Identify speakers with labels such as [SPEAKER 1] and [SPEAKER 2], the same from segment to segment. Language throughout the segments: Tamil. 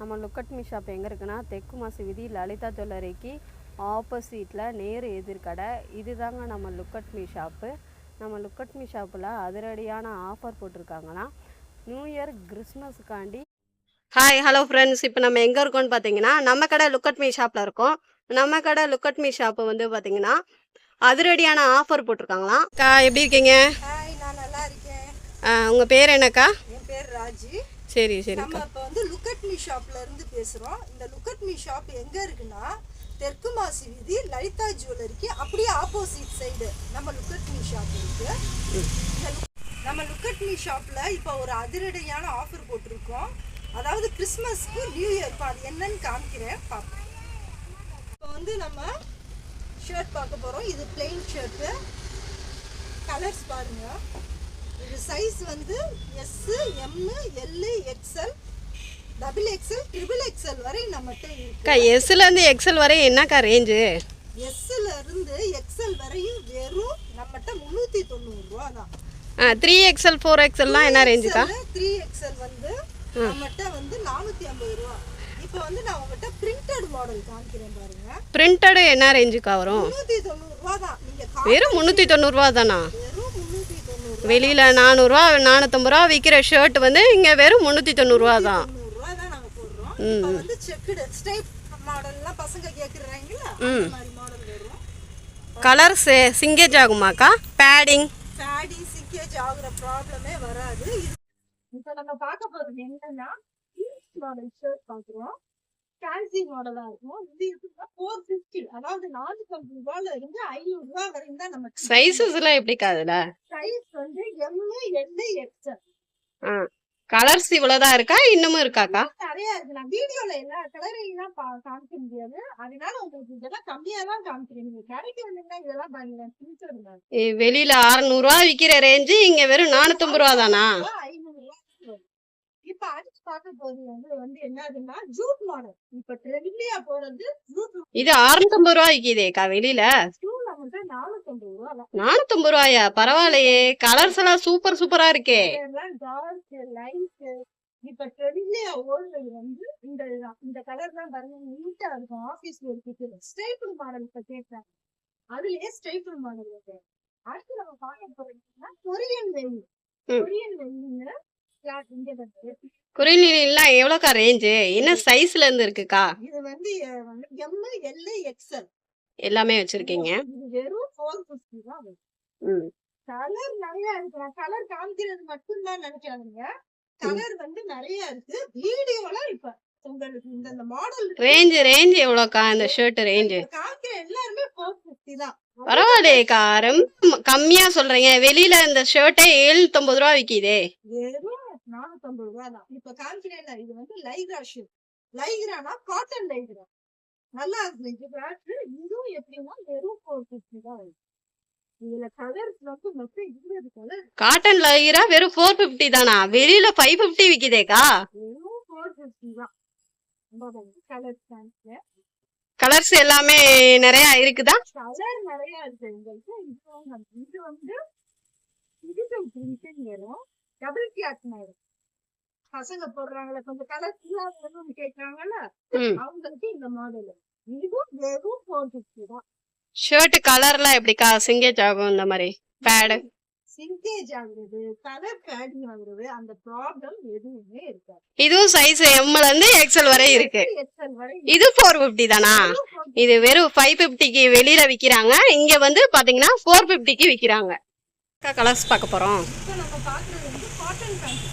[SPEAKER 1] நம்ம லுக்கட்மி ஷாப் எங்கே இருக்குன்னா தெற்கு மாசு வீதி லலிதா ஜுவல்லரிக்கு ஆப்போசிட்டில் நேரு எதிர்கடை. இதுதாங்க நம்ம லுக்கட்மி ஷாப்பு நம்ம லுக்கட்மி ஷாப்பில் அதிரடியான ஆஃபர் போட்டிருக்காங்கன்னா நியூ இயர் கிறிஸ்மஸுக்காண்டி ஹாய் ஹலோ ஃப்ரெண்ட்ஸ் இப்போ நம்ம எங்கே இருக்கோம்னு பார்த்தீங்கன்னா நம்ம கடை லுக்கட்மி ஷாப்பில் இருக்கோம். நம்ம கடை லுக்கட்மி ஷாப்பு வந்து பார்த்தீங்கன்னா அதிரடியான ஆஃபர் போட்டிருக்காங்களாம். அக்கா எப்படி இருக்கீங்க?
[SPEAKER 2] ஹாய் நான் நல்லா இருக்கேன்.
[SPEAKER 1] உங்கள் பேர் என்னக்கா?
[SPEAKER 2] என் பேர் ராஜி.
[SPEAKER 1] சரி
[SPEAKER 2] நம்ம இப்போ வந்து லுக் அட் மீ ஷாப்ல இருந்து பேசுறோம். இந்த லுக் அட் மீ ஷாப் எங்க இருக்குன்னா தெற்கு மாசி வீதி லலிதா ஜுவல்லரிக்கு அப்படியே ஆப்போசிட் சைடு நம்ம லுக் அட் மீ ஷாப் இருக்கு. நம்ம லுக் அட் மீ ஷாப்ல இப்போ ஒரு அதிரடியான ஆஃபர் போட்டிருக்கோம். அதாவது கிறிஸ்மஸ்க்கு நியூ இயர் அது என்னன்னு காமிக்கிறேன். பார்ப்போம் இப்போ வந்து நம்ம ஷர்ட் பார்க்க போறோம். இது பிளெயின் ஷர்ட்டு கலர்ஸ் பாருங்க. சைஸ் வந்து S M L XL double XL triple XL வரை நம்மகிட்ட இருக்கு.
[SPEAKER 1] அக்கா எஸ்லேருந்து எக்ஸல் வரை என்னக்கா ரேஞ்சு
[SPEAKER 2] எஸ்ல இருந்து எக்ஸ்எல் வரையும் வெறும் நம்மகிட்ட முந்நூற்றி தொண்ணூறு ரூபா தான்.
[SPEAKER 1] த்ரீ எக்ஸல் ஃபோர் எக்ஸல்லாம் என்ன ரேஞ்சுக்கா
[SPEAKER 2] த்ரீ எக்ஸ்எல் வந்து நம்மகிட்ட வந்து நானூற்றி ஐம்பது ரூபா. இப்போ வந்து நான் உங்ககிட்ட பிரிண்டட் மாடல் காமிக்கிறேன் பாருங்க.
[SPEAKER 1] பிரிண்டடு என்ன ரேஞ்சுக்கா வரும்?
[SPEAKER 2] முந்நூற்றி தொண்ணூறு ரூபா தான். நீங்கள்
[SPEAKER 1] வெறும் முந்நூற்றி தொண்ணூறுரூவா தானா? வெளியில் நானூறுரூவா நானூற்றம்பது ரூபா விற்கிற ஷர்ட் வந்து இங்கே வெறும் முந்நூற்றி தொண்ணூறுரூவா தான்.
[SPEAKER 2] மாடல் வரும்
[SPEAKER 1] கலர் சிங்கேஜ் ஆகுமாக்கா? பேடிங்
[SPEAKER 2] இப்போ நம்ம பார்க்க போறது என்னன்னா மாடல் ஷர்ட் பார்க்குறோம். ஃபேன்சி மாடலா இருக்கும்? இது எப்படின்னா ஃபோர் ஃபிஃப்டி அதாவது நானூத்தி ஐம்பது ரூபாயில இருந்து ஐநூறு ரூபாய் வரையும் தான் நம்ம
[SPEAKER 1] சைஸஸ்லாம் எப்படிக்கா அதில்?
[SPEAKER 2] சைஸ் வந்து எம் எல் எக்ஸ்எல்
[SPEAKER 1] ஆ. கலர்ஸ் இவ்வளோதான் இருக்கா? இன்னமும் இருக்காக்கா
[SPEAKER 2] நிறைய இருக்கு. நான் வீடியோல எல்லா கலரையும் தான் காமிக்க முடியாது. அதனால உங்களுக்கு இதெல்லாம் கம்மியா தான் காமிக்கிறேன். நீங்க கடைக்கு வந்தீங்கன்னா இதெல்லாம் பாருங்க
[SPEAKER 1] வெளியில அறநூறுவா விற்கிற ரேஞ்சு இங்கே வெறும் நானூற்றம்பது ரூபா தானா?
[SPEAKER 2] ஐநூறு வரும். இப்ப அடுத்து பார்க்க போறது வந்து என்னதுன்னா ஜூட் மாடல் இப்ப ட்ரெண்ட்லியா போறது ஜூட்
[SPEAKER 1] இது அறுநூத்தம்பது ரூபா விற்கிதேக்கா வெளியில.
[SPEAKER 2] ஜூட்ல வந்து நானூத்தி ஐம்பது ரூபா தான்.
[SPEAKER 1] நானூற்றம்பது ரூபாயா? பரவாயில்லையே. கலர்ஸ் எல்லாம் சூப்பர் சூப்பரா இருக்கே.
[SPEAKER 2] டார்க் லைட் இப்ப ட்ரெண்ட்லியா ஓடுறது வந்து இந்த. இந்த கலர் தான் பாருங்க நீட்டா இருக்கும். ஆபீஸ் ஒர்க்கு ஸ்டேபிள் மாடல் இப்ப கேட்கறாங்க அதுலயே ஸ்டேபிள் மாடல் இருக்கு. அடுத்து நம்ம பார்க்க போறோம்னா கொரியன் வெள்ளி. கொரியன் வெள்ளிங்க
[SPEAKER 1] குறைநிலாம் எவ்வளோக்கா ரேஞ்சு என்ன சைஸ்ல இருந்து இருக்குக்கா?
[SPEAKER 2] இது வந்து எம் எல் எக்ஸ்எல்
[SPEAKER 1] எல்லாமே வச்சிருக்கீங்க.
[SPEAKER 2] வெறும் ஃபோர் ஃபிஃப்டி தான் கலர் நிறைய இருக்கு. கலர் காமிக்கிறது மட்டும்தான் நினைக்காதீங்க. கலர் வந்து நிறைய இருக்கு. வீடியோல இப்ப உங்களுக்கு இந்த இந்த மாடல்
[SPEAKER 1] ரேஞ்சு ரேஞ்சு எவ்வளோக்கா? இந்த ஷர்ட் ரேஞ்சு
[SPEAKER 2] காமிக்கிற எல்லாருமே ஃபோர் ஃபிஃப்டி தான்.
[SPEAKER 1] பரவாயில்லையேக்கா ரொம்ப கம்மியா சொல்றீங்க. வெளியில இந்த ஷர்ட்டே எழுநூத்தம்பது ரூபா விற்கிதே
[SPEAKER 2] வெறும் நானூத்தம்பது ரூபா தான். இப்ப காமிக்கிறேன்ல இது வந்து லைக்ரா ஷூ லைக்ரானா காட்டன் லைக்ரா நல்லா இருக்கு. இது பாட்டு இதுவும் எப்படின்னா வெறும் ஃபோர் ஃபிஃப்டி தான் இதுல கலர்ஸ் வந்து மொத்தம் இருபது கலர்
[SPEAKER 1] காட்டன் லகீரா வெறும் ஃபோர் ஃபிஃப்டி தானா? வெளியில ஃபைவ் ஃபிஃப்டி விற்கிதேக்கா
[SPEAKER 2] வெறும் ஃபோர் ஃபிஃப்டி தான். கலர்ஸ் காமிக்கிறேன்
[SPEAKER 1] கலர்ஸ் எல்லாமே நிறைய இருக்குதா?
[SPEAKER 2] கலர் நிறைய இருக்கு உங்களுக்கு இது வந்து- இது வந்து டிஜிட்டல் பிரிண்டிங் வரும். டபுள் கிளாத் வரும் பசங்க போடுறாங்களே கொஞ்சம் கலர் வேணும்னு கேக்குறாங்கல்ல அவங்களுக்கு இந்த மாடல் இதுவும் வெறும் ஃபோர் ஃபிஃப்டி தான்.
[SPEAKER 1] ஷர்ட் கலர்லாம் எப்படிக்கா சிங்கேஜ் ஆகும் இந்த மாதிரி? பேடு
[SPEAKER 2] சிங்கேஜ் ஆகுறது கலர் பேடிங் ஆகுறது அந்த ப்ராப்ளம் எதுவுமே இருக்காது.
[SPEAKER 1] இதுவும் சைஸ் எம்ல இருந்து எக்ஸல் வரை இருக்கு.
[SPEAKER 2] எக்ஸல் வரை
[SPEAKER 1] இது ஃபோர் ஃபிஃப்டி தானா? இது வெறும் ஃபைவ் ஃபிஃப்டிக்கு வெளியில விக்கிறாங்க இங்க வந்து பாத்தீங்கன்னா ஃபோர் ஃபிஃப்டிக்கு விக்கிறாங்க. கலர்ஸ் பார்க்க போறோம்.
[SPEAKER 2] இப்போ நம்ம பார்க்குறது வந்து காட்டன் பேண்ட்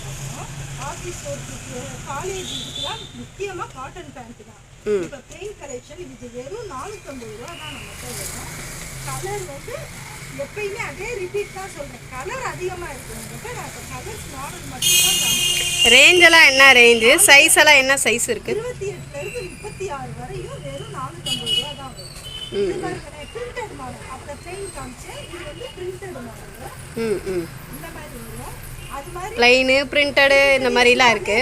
[SPEAKER 2] ஆஃபீஸ் ஒர்க்குக்கு காலேஜ் இதுக்கெல்லாம் முக்கியமாக காட்டன் பேண்ட் தான். இப்போ பெயின் கலெக்ஷன் இதுக்கு வெறும் நானூற்றம்பது ரூபா தான் நம்மகிட்ட வரும். கலர் வந்து எப்பயுமே அதே ரிப்பீட் தான் சொல்கிறேன் கலர் அதிகமாக இருக்கு உங்கள்கிட்ட நான் இப்போ கலர்ஸ் மாடல் மட்டும்தான்
[SPEAKER 1] ரேஞ்ச் எல்லாம் என்ன ரேஞ்சு சைஸ் எல்லாம் என்ன சைஸ் இருக்கு?
[SPEAKER 2] இருபத்தி எட்டுலேருந்து முப்பத்தி ஆறு வரையும் வெறும் நானூற்றம்பது ரூபா தான் வரும். இது பிரிண்டட் மாடல் அப்புறம் பெயின் காமிச்சேன் இது வந்து பிரிண்டட் மாடல்
[SPEAKER 1] ம் ம்.
[SPEAKER 2] இந்த மாதிரி வரும் அது மாதிரி
[SPEAKER 1] பிளைனு பிரிண்டடு இந்த மாதிரிலாம் இருக்கு.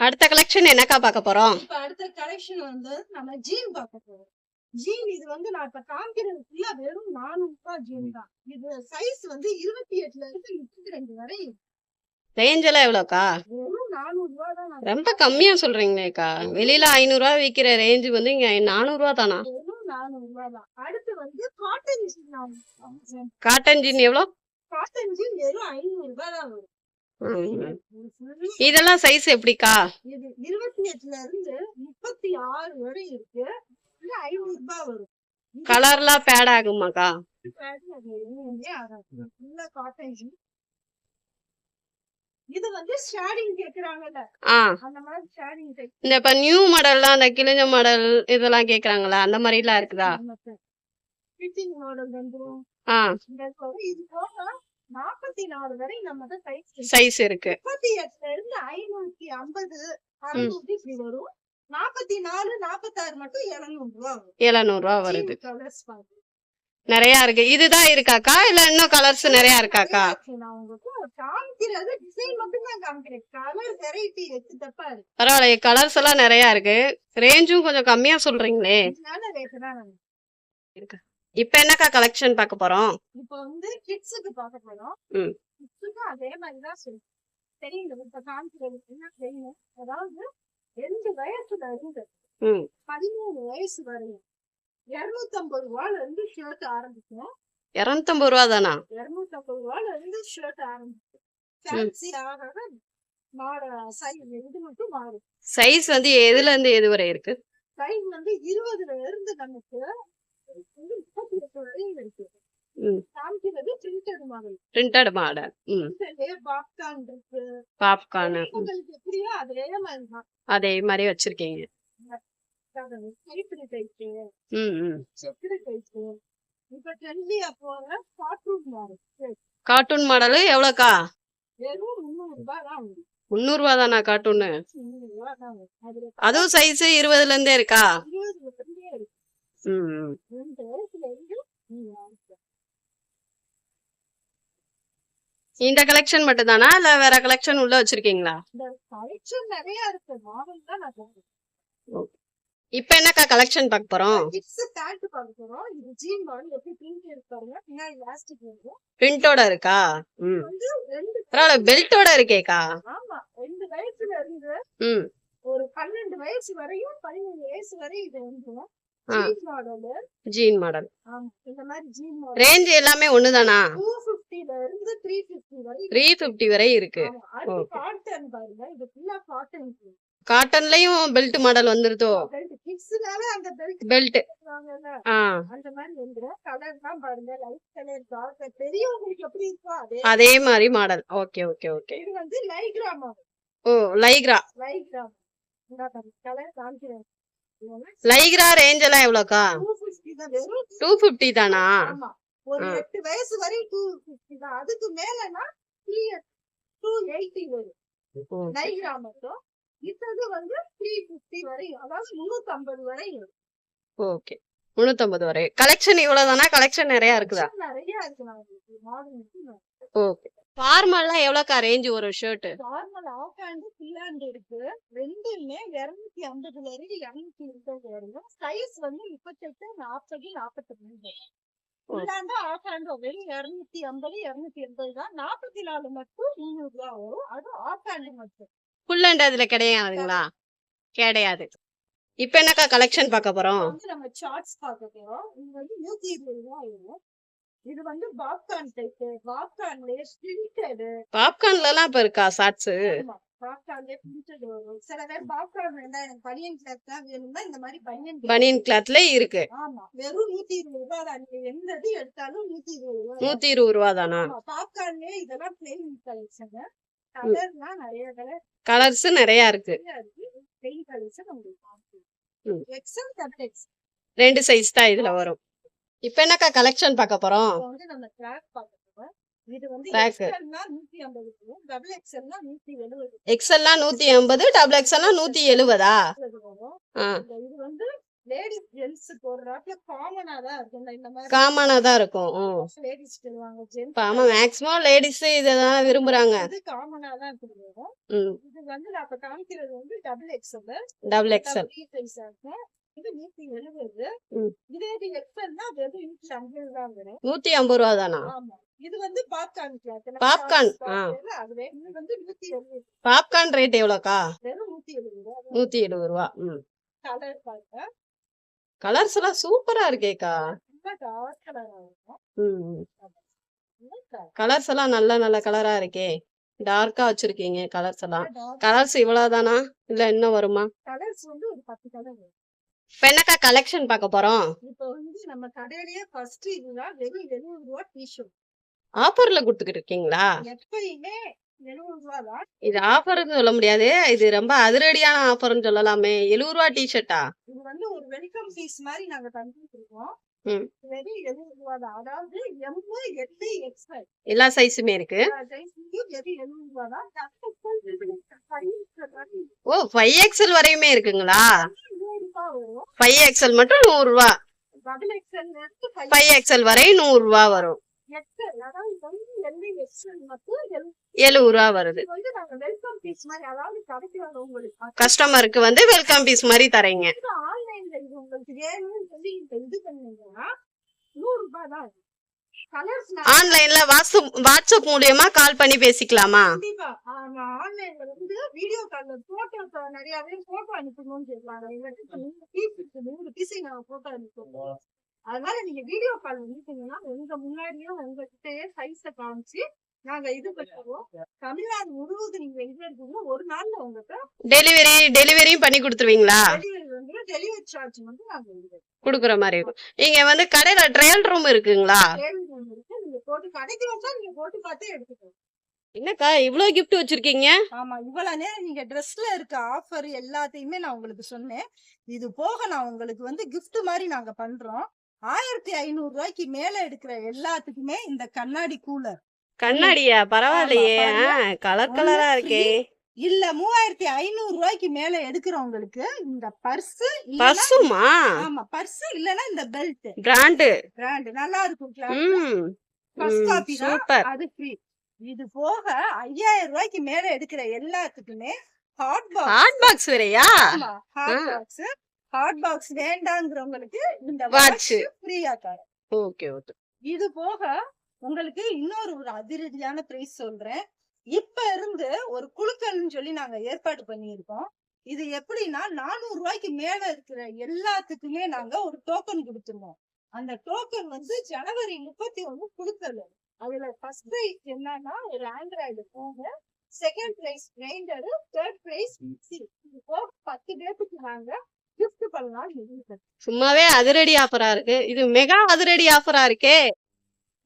[SPEAKER 1] அடுத்த கலெக்ஷன் என்னக்கா பார்க்க போறோம்?
[SPEAKER 2] இப்ப அடுத்த கலெக்ஷன் வந்து நம்ம ஜீன் பார்க்க போறோம். ஜீன் இது வந்து நான் இப்ப காமிக்கிறது ஃபுல்லா வெறும் நானூறு ரூபாய் ஜீன் தான். இது சைஸ் வந்து இருபத்தி எட்டுல இருந்து முப்பத்தி ரெண்டு வரை.
[SPEAKER 1] ரேஞ்ச் எல்லாம் எவ்வளோக்கா? ரொம்ப கம்மியா சொல்றீங்களேக்கா. வெளியில ஐநூறுரூவா விற்கிற ரேஞ்ச் வந்து இங்க நானூறுரூவா தானா?
[SPEAKER 2] நானூறு தான் அடுத்து வந்து காட்டன் ஜீன் நான்
[SPEAKER 1] காட்டன் ஜீன் எவ்வளோ
[SPEAKER 2] காட்டன் ஜீன் வெறும் ஐநூறு ரூபாய் தான் வரும்
[SPEAKER 1] இதெல்லாம் சைஸ் எப்படிக்கா?
[SPEAKER 2] இது இருபத்தி எட்டுல இருந்து முப்பத்தி ஆறு வரை இருக்கு. ஐநூறு ரூபாய் வரும்.
[SPEAKER 1] கலர்லாம் பேட் ஆகுமாக்கா?
[SPEAKER 2] காட்டன் ஜீன் இது வந்து ஷேடிங் கேக்குறாங்கல்ல. அந்த மாதிரி ஷேடிங்
[SPEAKER 1] இந்த இப்ப நியூ மாடல்லாம் அந்த கிழிஞ்ச மாடல் இதெல்லாம் கேக்குறாங்களா? அந்த மாதிரிலாம் இருக்குதா?
[SPEAKER 2] ஃபிட்டிங் மாடல் வந்துரும். இது போக நாற்பத்தி நாலு வரை நம்ம சைஸ்
[SPEAKER 1] சைஸ் இருக்கு.
[SPEAKER 2] முப்பத்தி எட்டுல இருந்து ஐநூத்தி ஐம்பது அறுநூத்தி இப்படி வரும். நாற்பத்தி நாலு நாற்பத்தாறு மட்டும் எழுநூறு ரூபா வரும்.
[SPEAKER 1] எழுநூறுவா வருது.
[SPEAKER 2] கலர்ஸ்
[SPEAKER 1] நிறைய இருக்கு. இதுதான் இருக்காக்கா? இல்ல இன்னும் கலர்ஸ் நிறைய இருக்காக்கா?
[SPEAKER 2] நான் உங்களுக்கு காமிக்கிறது டிசைன் மட்டும் தான் காமிக்கிறேன். கலர் வெரைட்டி எட்டு தப்பா இருக்கு.
[SPEAKER 1] பரவாயில்ல கலர்ஸ் எல்லாம் நிறைய இருக்கு. ரேஞ்சும் கொஞ்சம் கம்மியா சொல்றீங்களே. இப்ப என்னக்கா கலெக்ஷன் பார்க்க போறோம்?
[SPEAKER 2] இப்போ வந்து கிட்ஸுக்கு பார்க்க போறோம்.
[SPEAKER 1] ம்.
[SPEAKER 2] கிட்ஸுக்கு அதே மாதிரி தான் சொல்லு. தெரியுங்க இப்ப காமிக்கிறது என்ன தெரியும் அதாவது ரெண்டு வயசுல இருந்து
[SPEAKER 1] ம்.
[SPEAKER 2] பதிமூணு வயசு வரையும் இருநூத்தம்பது ரூபால இருந்து ஷர்ட் ஆரம்பிக்கும்.
[SPEAKER 1] இருநூத்தம்பது ரூபா தானா
[SPEAKER 2] இருநூத்தம்பது ரூபால இருந்து ஷர்ட் ஆரம்பிக்கும். சைஸ்
[SPEAKER 1] வந்து எதுல இருந்து எது வரை இருக்கு?
[SPEAKER 2] சைஸ் வந்து இருபதுல இருந்து நமக்கு முப்பத்தி எட்டு வரையும் இருக்கு. காமிக்கிறது printed model
[SPEAKER 1] printed model
[SPEAKER 2] popcorn இருக்கு.
[SPEAKER 1] பாப்கார்னு
[SPEAKER 2] உங்களுக்கு எப்படியோ அதே மாதிரி தான்
[SPEAKER 1] அதே மாதிரி வச்சிருக்கீங்க.
[SPEAKER 2] கைப்பிடி டைப்பு செக்குடு டைப்பு இப்ப ட்ரெண்டியா போற கார்ட்டூன் மாடல்
[SPEAKER 1] கார்ட்டூன் மாடலு எவ்வளோக்கா
[SPEAKER 2] முந்நூறு ரூபாய் தான்
[SPEAKER 1] கார்ட்டூனு? அதுவும் சைஸ் இருபதுல இருந்தே இருக்கா. இந்த கலெக்ஷன் மட்டும் தானா இல்ல வேற கலெக்ஷன் உள்ள வச்சிருக்கீங்களா? இப்ப என்னக்கா கலெக்ஷன் பார்க்க போறோம்? பிரிண்டோட இருக்கா?
[SPEAKER 2] ரெண்டு
[SPEAKER 1] பரவாயில்ல பெல்ட்டோட இருக்கேக்கா.
[SPEAKER 2] ஆமா ரெண்டு வயசுல இருந்து
[SPEAKER 1] ம்.
[SPEAKER 2] ஒரு பன்னெண்டு வயசு வரையும் பதிமூணு வயசு வரை இது வந்துரும்
[SPEAKER 1] ஆ.
[SPEAKER 2] ஜீன் மாடலு
[SPEAKER 1] ஜீன் மாடல்
[SPEAKER 2] ஆமா இந்த மாதிரி ஜீன் மாடல்
[SPEAKER 1] ரேஞ்ச் எல்லாமே ஒண்ணுதானா?
[SPEAKER 2] டூ இருந்து த்ரீ பிப்டி வரை
[SPEAKER 1] த்ரீ ஃபிஃப்டி வரை இருக்கு.
[SPEAKER 2] காட்டன் பாருங்க இது ஃபுல்லா காட்டன்
[SPEAKER 1] காட்டன்லயும் பெல்ட் மாடல் வந்துருதோ?
[SPEAKER 2] பெல்ட் கிட்ஸ்னால அந்த பெல்ட்
[SPEAKER 1] பெல்ட்
[SPEAKER 2] அந்த மாதிரி வந்துரும். கலர் தான் பாருங்க. லைட் கலர் டார்க் பெரியவங்களுக்கு எப்படி இருக்கோ அதே
[SPEAKER 1] அதே மாதிரி மாடல் ஓகே ஓகே ஓகே
[SPEAKER 2] இது வந்து லைக்ரா மாடல்
[SPEAKER 1] ஓ லைக்ரா
[SPEAKER 2] லைக்ரா கலர் காமிக்கிறேன்.
[SPEAKER 1] லைக்ரா ரேஞ்ச் எல்லாம் எவ்வளோக்கா?
[SPEAKER 2] டூ
[SPEAKER 1] ஃபிஃப்டி தானா.
[SPEAKER 2] ஒரு. எட்டு வயசு வரை டூ பிப்டி தான். அதுக்கு மேலனா த்ரீ டூ எயிட்டி வரும். லைக்ரா மட்டும். இது வந்து த்ரீ பிப்டி வரை அதாவது முன்னூத்தி ஐம்பது வரை.
[SPEAKER 1] ஓகே முன்னூத்தம்பது வரை. கலெக்ஷன் இவ்வளவுதானா? கலெக்ஷன் நிறைய இருக்குதா?
[SPEAKER 2] நிறைய இருக்கு மாடல்
[SPEAKER 1] ஓகே ஃபார்மல்லாம் எவ்வளோக்கா ரேஞ்ச் ஒரு shirt
[SPEAKER 2] normal half hand full hand இருக்கு. ரெண்டுமே இருநூத்தி ஐம்பதுல இருந்து இருநூத்தி இருபது வரையும். சைஸ் வந்து முப்பத்தெட்டு நாற்பது நாற்பத்தி ரெண்டு ஃபுல் ஹேண்ட் ஆஃப் ஹேண்ட் வெறும் இருநூத்தி ஐம்பது இருநூத்தி எண்பது தான். நாற்பத்தி நாலு மட்டும் முந்நூறு ரூபா வரும். அது ஆஃப் ஹேண்ட் மட்டும்.
[SPEAKER 1] ஃபுல் அண்ட் அதுல கிடையாதுங்களா கிடையாது. இப்ப என்னக்கா கலெக்ஷன் பார்க்க போறோம்?
[SPEAKER 2] வந்து நம்ம சார்ட்ஸ் பார்க்க போறோம். இது வந்து நூத்தி இருபது ரூபா வரும் இது வந்து பாப்கார்ன் டைப் பாப்கார்ன்லயே ஸ்பிரிண்டட்
[SPEAKER 1] பாப்கார்ன்ல எல்லாம் இப்ப இருக்கா ஷார்ட்ஸ்
[SPEAKER 2] பாப்கார்ன்லயே பிரிண்டட் வரும். சில பேர் பாப்கார்ன் வேண்டாம் எனக்கு பனியன் கிளாத் தான் வேணும்னா இந்த மாதிரி பனியன்
[SPEAKER 1] பனியன் கிளாத்ல இருக்கு.
[SPEAKER 2] ஆமா வெறும் நூத்தி இருபது ரூபாய் தான். நீங்க எந்த இது எடுத்தாலும் நூத்தி இருபது ரூபாய்
[SPEAKER 1] நூத்தி இருபது ரூபா தானா?
[SPEAKER 2] பாப்கார்ன்லயே இதெல்லாம் பிளெயின் கலெக்ஷன்
[SPEAKER 1] கலர்ஸ் நிறைய இருக்கு. ரெண்டு சைஸ் தான் இதுல வரும். இப்ப என்னக்கா கலெக்ஷன் பார்க்க போறோம்?
[SPEAKER 2] நூத்தி ஐம்பது
[SPEAKER 1] எக்ஸ்எல்லாம் நூத்தி எண்பது டபுள் எக்ஸ்எல்லாம் நூத்தி எழுபதா
[SPEAKER 2] வந்து லேடிஸ் ஜென்ஸ் போடுறாப்புல காமனா தான் இருக்கும். இந்த- மாதிரி
[SPEAKER 1] காமனா தான் இருக்கும்.
[SPEAKER 2] லேடிஸ் ஜென்ஸ்
[SPEAKER 1] இப்ப ஆமா மேக்சிமம் லேடிஸ் இததான் விரும்புறாங்க.
[SPEAKER 2] இது காமனா தான் இருக்கும்.
[SPEAKER 1] ம்.
[SPEAKER 2] இது வந்து நான் இப்ப காமிக்கிறது வந்து டபுள் எக்ஸல்
[SPEAKER 1] டபுள் எக்ஸ்எல்
[SPEAKER 2] இருக்கும். இது நூத்தி எழுபது
[SPEAKER 1] ம்.
[SPEAKER 2] இதே இது எக்ஸல்னா வெறும் நூத்தி ஐம்பது தான் வரும்.
[SPEAKER 1] நூத்தி ஐம்பது ரூபா தானா?
[SPEAKER 2] ஆமா. இது வந்து பாப்கார்ன்
[SPEAKER 1] பாப்கார்ன்,
[SPEAKER 2] இது வந்து நூத்தி எழுபது
[SPEAKER 1] பாப்கார்ன் ரேட் எவ்வளோக்கா?
[SPEAKER 2] வெறும் நூத்தி எழுபது ரூபா.
[SPEAKER 1] நூத்தி எழுபது ரூபா.
[SPEAKER 2] கலர் பாருங்க
[SPEAKER 1] கலர்ஸ் எல்லாம் சூப்பரா இருக்கேக்கா. கலர்ஸ் எல்லாம் நல்ல நல்ல கலரா இருக்கே. டார்க்கா வச்சிருக்கீங்க கலர்ஸ் எல்லாம். கலர்ஸ் இவ்வளவுதானா? இல்ல இன்னும் வருமா?
[SPEAKER 2] கலர்ஸ் வந்து ஒரு பத்து கலர்
[SPEAKER 1] இப்ப என்னக்கா கலெக்ஷன் பார்க்க போறோம்?
[SPEAKER 2] இப்போ வந்து நம்ம கடையிலேயே ஃபர்ஸ்ட் இதுதான் வெறும் எழுபது ரூபா டிஷர்ட்
[SPEAKER 1] ஆஃபர்ல கொடுத்துக்கிட்டு இருக்கீங்களா?
[SPEAKER 2] எப்பயுமே
[SPEAKER 1] இது ஆஃபர்னு சொல்ல முடியாது. இது ரொம்ப அதிரடியான ஆஃபர்னு சொல்லலாமே. எழுபது ரூபா டிஷர்ட்டா
[SPEAKER 2] வெல்கம் பீஸ் மாதிரி நாங்க தந்துட்டு இருக்கோம்
[SPEAKER 1] ம்.
[SPEAKER 2] வெறும் எழுபது அதாவது எம் எட்டு எக்ஸ்எல்
[SPEAKER 1] எல்லா சைஸுமே இருக்கு.
[SPEAKER 2] எழுபது ரூபா தான்
[SPEAKER 1] ஓ ஃபைவ் எக்ஸல் வரையுமே இருக்குங்களா? ஃபைவ் எக்ஸல் மட்டும் நூறு ரூபா
[SPEAKER 2] டபுள் எக்ஸ்எல்
[SPEAKER 1] ஃபைவ் எக்ஸல் வரை நூறு ரூபா வரும்
[SPEAKER 2] எக்ஸ்எல்
[SPEAKER 1] எழுபது ரூபா வருது. கஸ்டமருக்கு வந்து வெல்கம் பீஸ் மாதிரி தரீங்க.
[SPEAKER 2] உங்களுக்கு வேணும்னு சொல்லி இந்த இது பண்ணீங்கன்னா நூறு ரூபாய் தான் கலர்ஸ்
[SPEAKER 1] ஆன்லைன்ல வாட்ஸ்அப் வாட்ஸ்அப் மூலியமா கால் பண்ணி பேசிக்கலாமா?
[SPEAKER 2] கண்டிப்பா. ஆமா ஆன்லைன்ல வந்து வீடியோ கால்ல போட்டோ நிறைய பேர் போட்டோ அனுப்பணும்னு சொல்றாங்க. நூறு பீஸ் இருக்கு. நூறு பீஸ் நாங்க போட்டோ அனுப்புறோம் அதனால நீங்க வீடியோ கால் வந்துட்டீங்கன்னா உங்க முன்னாடியே உங்ககிட்டயே சைஸ காமிச்சு நாங்க இது பண்ணுவோம். தமிழ்நாடு முழுவதும் நீங்க எங்க இருக்கீங்களோ ஒரு நாள்ல உங்களுக்கு
[SPEAKER 1] டெலிவரி டெலிவரியும் பண்ணி கொடுத்துருவீங்களா?
[SPEAKER 2] டெலிவரி வந்து டெலிவரி சார்ஜ் வந்து நாங்க
[SPEAKER 1] குடுக்குற மாதிரி இருக்கும். இங்க வந்து கடையில ட்ரையல் ரூம் இருக்குங்களா?
[SPEAKER 2] நீங்க போட்டு கடைக்கு வந்தா நீங்க போட்டு பார்த்தே எடுத்துக்கோங்க.
[SPEAKER 1] என்னக்கா இவ்ளோ கிஃப்ட் வச்சிருக்கீங்க?
[SPEAKER 2] ஆமா இவ்வளவு நேரம் நீங்க ட்ரெஸ்ல இருக்க ஆஃபர் எல்லாத்தையுமே நான் உங்களுக்கு சொன்னேன். இது போக நான் உங்களுக்கு வந்து gift மாதிரி நாங்க பண்றோம். ஆயிரத்தி ஐநூறு ரூபாய்க்கு மேல எடுக்கிற எல்லாத்துக்குமே இந்த கண்ணாடி கூலர்
[SPEAKER 1] கண்ணாடியா? பரவாயில்லையே. கலர் கலரா இருக்கே.
[SPEAKER 2] இல்ல மூவாயிரத்தி ஐநூறு ரூபாய்க்கு மேல எடுக்கிறவங்களுக்கு இந்த பர்ஸ்
[SPEAKER 1] பர்சுமா
[SPEAKER 2] ஆமா பர்ஸ் இல்லனா இந்த பெல்ட்
[SPEAKER 1] பிராண்டு.
[SPEAKER 2] பிராண்ட். நல்லா இருக்கும் ஃபர்ஸ்ட் காப்பி
[SPEAKER 1] சூப்பர்.
[SPEAKER 2] அது ஃப்ரீ. இது போக ஐயாயிரம் ரூபாய்க்கு மேல எடுக்கிற எல்லாத்துக்குமே ஹாட் பாக்ஸ்.
[SPEAKER 1] ஹாட் பாக்ஸ் வேறயா?
[SPEAKER 2] ஆமா ஹாட். பாக்ஸ். ஹாட் பாக்ஸ் வேண்டாங்கிறவங்களுக்கு இந்த. வாட்ச் ஃப்ரீயா தரேன்.
[SPEAKER 1] Okay okay.
[SPEAKER 2] இது போக உங்களுக்கு இன்னொரு ஒரு அதிரடியான பிரைஸ் சொல்றேன். இப்ப இருந்து ஒரு குழுக்கள்னு சொல்லி நாங்க ஏற்பாடு பண்ணியிருக்கோம். இது எப்படின்னா நானூறு ரூபாய்க்கு மேல இருக்கிற எல்லாத்துக்குமே நாங்க ஒரு டோக்கன் கொடுத்துருவோம். அந்த டோக்கன் வந்து ஜனவரி முப்பத்தி ஒண்ணு குழுக்கள். அதுல ஃபர்ஸ்ட் பிரைஸ் என்னன்னா ஒரு ஆண்ட்ராய்டு போங்க second prize grinder third prize mixie இது போக பத்து பேருக்கு நாங்க கிஃப்ட் பண்ணலாம்
[SPEAKER 1] சும்மாவே அதிரடி ஆஃபரா இருக்கு. இது மெகா அதிரடி ஆஃபரா இருக்கே.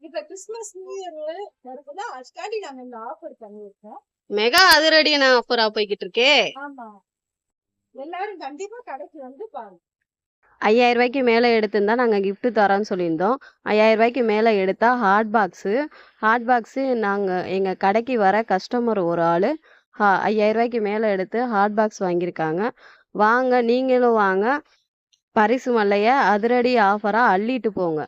[SPEAKER 2] இப்ப கிறிஸ்துமஸ் நியூ இயர் வரும்போது அதுக்காண்டி நாங்க இந்த ஆஃபர் பண்ணிருக்கோம்
[SPEAKER 1] மெகா அதிரடியான ஆஃபரா போய்கிட்டு இருக்கே.
[SPEAKER 2] ஆமா. எல்லாரும் கண்டிப்பா கடைக்கு வந்து பாருங்க.
[SPEAKER 3] ஐயாயிரம் ரூபாய்க்கு மேலே எடுத்திருந்தா நாங்கள் gift தரோன்னு சொல்லியிருந்தோம். ஐயாயிரம் ரூபாய்க்கு மேலே எடுத்தால் ஹாட் பாக்ஸு ஹாட் பாக்ஸு நாங்கள் எங்கள் கடைக்கு வர கஸ்டமர் ஒரு ஆள் ஹா ஐயாயிரம் ரூபாய்க்கு மேலே எடுத்து ஹாட் பாக்ஸ் வாங்கியிருக்காங்க. வாங்க நீங்களும் வாங்க. பரிசு மல்லைய அதிரடி ஆஃபராக அள்ளிட்டு போங்க.